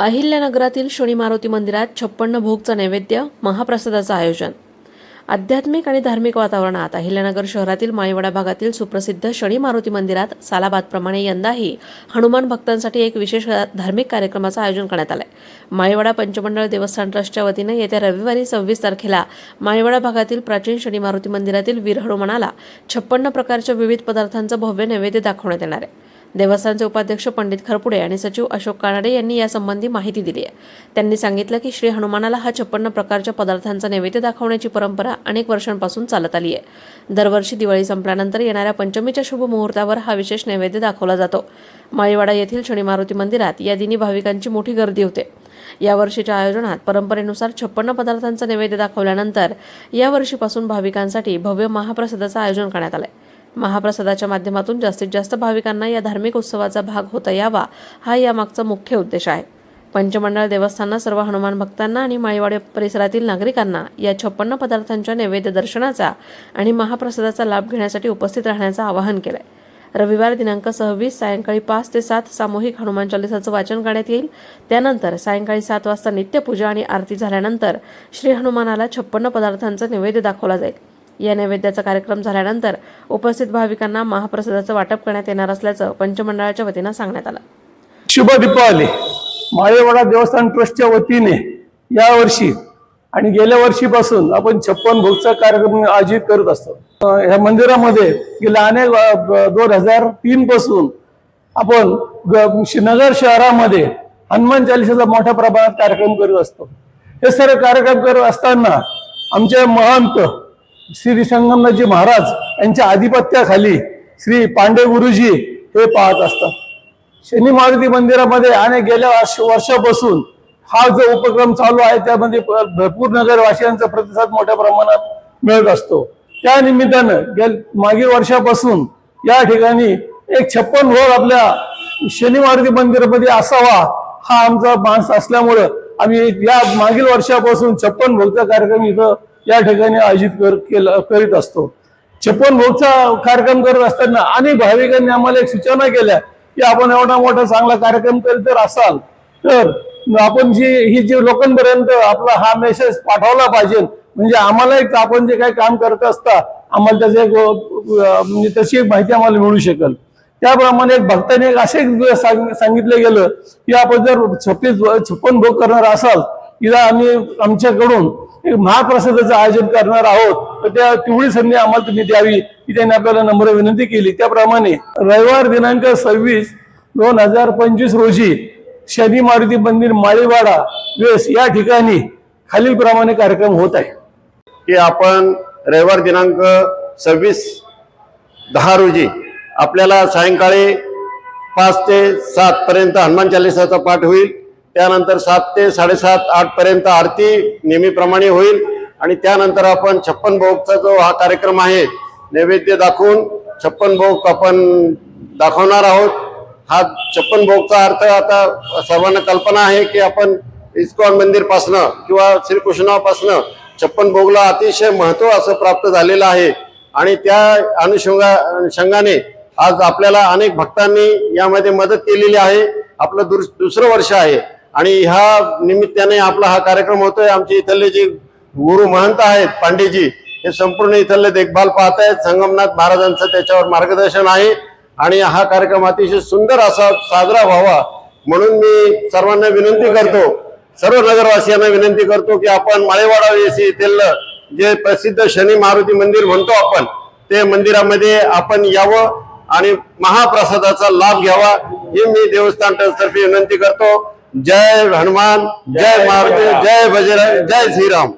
अहिल्यानगरातील शनी मारुती मंदिरात छप्पन्न भोगचं नैवेद्य महाप्रसादाचं आयोजन. आध्यात्मिक आणि धार्मिक वातावरणात अहिल्यानगर शहरातील माळीवाडा भागातील सुप्रसिद्ध शनी मारुती मंदिरात सालाबादप्रमाणे यंदाही हनुमान भक्तांसाठी एक विशेष धार्मिक कार्यक्रमाचं आयोजन करण्यात आलंय. माळीवाडा पंचमंडळ देवस्थान ट्रस्टच्या वतीनं येत्या रविवारी सव्वीस तारखेला माळीवाडा भागातील प्राचीन शनी मारुती मंदिरातील वीर हनुमानाला छप्पन्न प्रकारच्या विविध पदार्थांचं भव्य नैवेद्य दाखवण्यात येणार आहे. देवस्थानचे उपाध्यक्ष पंडित खरपुडे आणि सचिव अशोक कानडे यांनी यासंबंधी माहिती दिली आहे. त्यांनी सांगितलं की श्री हनुमानाला हा छप्पन्न प्रकारच्या पदार्थांचा नैवेद्य दाखवण्याची परंपरा अनेक वर्षांपासून चालत आली आहे. दरवर्षी दिवाळी संपल्यानंतर येणाऱ्या पंचमीच्या शुभ मुहूर्तावर हा विशेष नैवेद्य दाखवला जातो. माळीवाडा येथील शनी मारुती मंदिरात या दिनी भाविकांची मोठी गर्दी होते. यावर्षीच्या आयोजनात परंपरेनुसार छप्पन्न पदार्थांचा नैवेद्य दाखवल्यानंतर यावर्षीपासून भाविकांसाठी भव्य महाप्रसादाचं आयोजन करण्यात आलं आहे महाप्रसादाच्या माध्यमातून जास्तीत जास्त भाविकांना या धार्मिक उत्सवाचा भाग होता यावा हा यामागचा मुख्य उद्देश आहे. पंचमंडळ देवस्थानं सर्व हनुमान भक्तांना आणि माळीवाडी परिसरातील नागरिकांना या छप्पन्न पदार्थांच्या नैवेद्य दर्शनाचा आणि महाप्रसादाचा लाभ घेण्यासाठी उपस्थित राहण्याचं आवाहन केलंय. रविवार दिनांक सव्वीस सायंकाळी पाच ते सात सामूहिक हनुमान चालिसाचं वाचन करण्यात येईल. त्यानंतर सायंकाळी सात वाजता नित्यपूजा आणि आरती झाल्यानंतर श्री हनुमानाला छप्पन्न पदार्थांचं नैवेद्य दाखवला जाईल. या नैवेद्याचा कार्यक्रम झाल्यानंतर उपस्थित भाविकांना महाप्रसादाचं वाटप करण्यात येणार असल्याचं पंचमंडळाच्या वतीनं सांगण्यात आलं. शुभ दीपावली. माळेवाडा देवस्थान ट्रस्टच्या वतीने यावर्षी आणि गेल्या वर्षीपासून आपण छप्पन भोगचा कार्यक्रम आयोजित करत असतो. या ह्या मंदिरामध्ये गेल्या अनेक दोन हजार तीन पासून आपण ग- नगर शहरामध्ये हनुमान चालिसाचा मोठ्या प्रमाणात कार्यक्रम करत असतो. हे सर्व कार्यक्रम करत असताना आमचे महंत श्री संगमनाथजी महाराज यांच्या आधिपत्याखाली श्री पांडे गुरुजी हे पाहत असतात. शनी मारुती मंदिरामध्ये आणि गेल्या वर्षापासून हा जो उपक्रम चालू आहे त्यामध्ये भरपूर नगरवासियांचा प्रतिसाद मोठ्या प्रमाणात मिळत असतो. त्या निमित्तानं गेल मागील वर्षापासून या ठिकाणी एक छप्पन भोग आपल्या शनी मारुती मंदिरामध्ये असावा हा आमचा माणस असल्यामुळं आम्ही या मागील वर्षापासून छप्पन भोगचा कार्यक्रम इथं या ठिकाणी आयोजित कर केला करीत असतो. छप्पन भोगचा कार्यक्रम करत असताना आणि भाविकांनी आम्हाला एक सूचना केल्या की आपण एवढा मोठा चांगला कार्यक्रम करीत जर असाल तर आपण जी ही जी लोकांपर्यंत आपला हा मेसेज पाठवला पाहिजे. म्हणजे आम्हाला एक आपण जे काही काम करत असता आम्हाला त्याचे एक म्हणजे तशी एक माहिती आम्हाला मिळू शकेल. त्याप्रमाणे एक भक्ताने एक असे एक सांग- सांगितलं गेलं की आपण जर छप्पीस छप्पन भोग करणार असाल तिला आम्ही आमच्याकडून एक महाप्रसादाचं आयोजन करणार आहोत. तर त्या तेवढी संधी आम्हाला तुम्ही द्यावी. ही त्यांनी आपल्याला नम्र विनंती केली. त्याप्रमाणे रविवार दिनांक सव्वीस दोन हजार पंचवीस रोजी शनी मारुती मंदिर माळीवाडा वेस या ठिकाणी खालीलप्रमाणे कार्यक्रम होत आहे. की आपण रविवार दिनांक सव्वीस दहा रोजी आपल्याला सायंकाळी पाच ते सात पर्यंत हनुमान चालिसाचा पाठ होईल. त्यानंतर सात ते साडेसात आठ पर्यंत आरती नेहमीप्रमाणे होईल. आणि त्यानंतर आपण छप्पन भोगचा जो हा कार्यक्रम आहे नैवेद्य दाखवून छप्पन भोग आपण दाखवणार आहोत. हा छप्पन भोगचा अर्थ आता सर्वांना कल्पना आहे की आपण इस्कॉन मंदिरपासनं किंवा श्रीकृष्णापासनं छप्पन भोगला अतिशय महत्त्व असं प्राप्त झालेलं आहे. आणि त्या अनुषंगा अनुषंगाने आज आपल्याला अनेक भक्तांनी यामध्ये मदत केलेली आहे. आपलं दुर दुसरं वर्ष आहे. आणि ह्या निमित्ताने आपला हा कार्यक्रम होतोय. आमचे इथले जे गुरु महंत आहेत पांडेजी हे संपूर्ण इथले देखभाल पाहत आहेत. संगमनाथ महाराजांचं त्याच्यावर मार्गदर्शन आहे. आणि हा कार्यक्रम अतिशय सुंदर असा साजरा व्हावा म्हणून मी सर्वांना विनंती करतो. सर्व नगरवासियांना विनंती करतो की आपण माळेवाडा येथे येथील जे प्रसिद्ध शनी मारुती मंदिर म्हणतो आपण ते मंदिरामध्ये आपण यावं आणि महाप्रसादाचा लाभ घ्यावा ही मी देवस्थान ट्रस्टतर्फे विनंती करतो. જય હનુમાન જય મહાવીર જય બજરંગ જય શ્રીરામ.